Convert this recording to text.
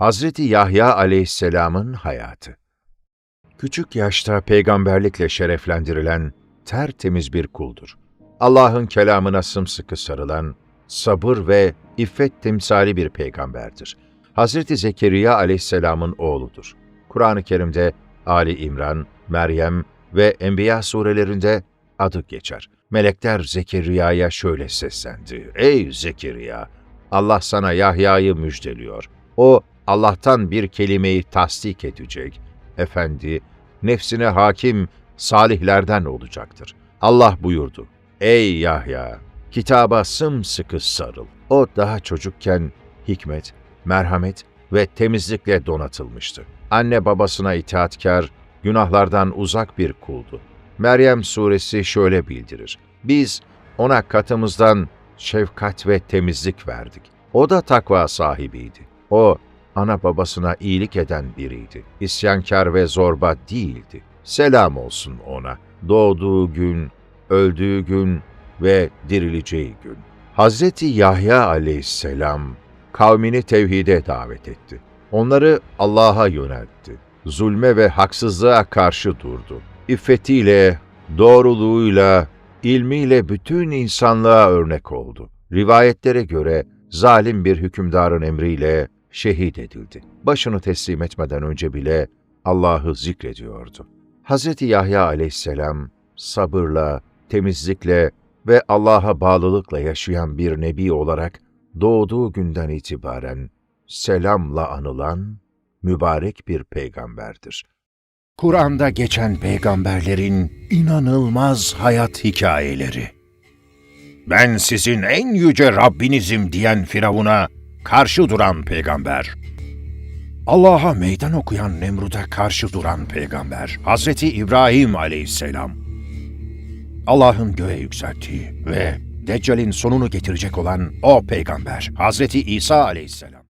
Hazreti Yahya aleyhisselamın hayatı. Küçük yaşta peygamberlikle şereflendirilen tertemiz bir kuldur. Allah'ın kelamına sımsıkı sarılan, sabır ve iffet timsali bir peygamberdir. Hazreti Zekeriya aleyhisselamın oğludur. Kur'an-ı Kerim'de Ali İmran, Meryem ve Enbiya surelerinde adı geçer. Melekler Zekeriya'ya şöyle seslendi. Ey Zekeriya! Allah sana Yahya'yı müjdeliyor. O Allah'tan bir kelimeyi tasdik edecek. Efendi, nefsine hakim salihlerden olacaktır. Allah buyurdu. Ey Yahya! Kitaba sımsıkı sarıl. O daha çocukken hikmet, merhamet ve temizlikle donatılmıştı. Anne babasına itaatkar, günahlardan uzak bir kuldu. Meryem suresi şöyle bildirir. Biz ona katımızdan şefkat ve temizlik verdik. O da takva sahibiydi. O, ana babasına iyilik eden biriydi. İsyankar ve zorba değildi. Selam olsun ona. Doğduğu gün, öldüğü gün ve dirileceği gün. Hazreti Yahya aleyhisselam kavmini tevhide davet etti. Onları Allah'a yöneltti. Zulme ve haksızlığa karşı durdu. İffetiyle, doğruluğuyla, ilmiyle bütün insanlığa örnek oldu. Rivayetlere göre zalim bir hükümdarın emriyle şehit edildi. Başını teslim etmeden önce bile Allah'ı zikrediyordu. Hz. Yahya aleyhisselam sabırla, temizlikle ve Allah'a bağlılıkla yaşayan bir nebi olarak doğduğu günden itibaren selamla anılan mübarek bir peygamberdir. Kur'an'da geçen peygamberlerin inanılmaz hayat hikayeleri. Ben sizin en yüce Rabbinizim diyen Firavun'a karşı duran peygamber. Allah'a meydan okuyan Nemrut'a karşı duran peygamber. Hazreti İbrahim aleyhisselam. Allah'ın göğe yükselttiği ve Deccal'in sonunu getirecek olan o peygamber. Hazreti İsa aleyhisselam.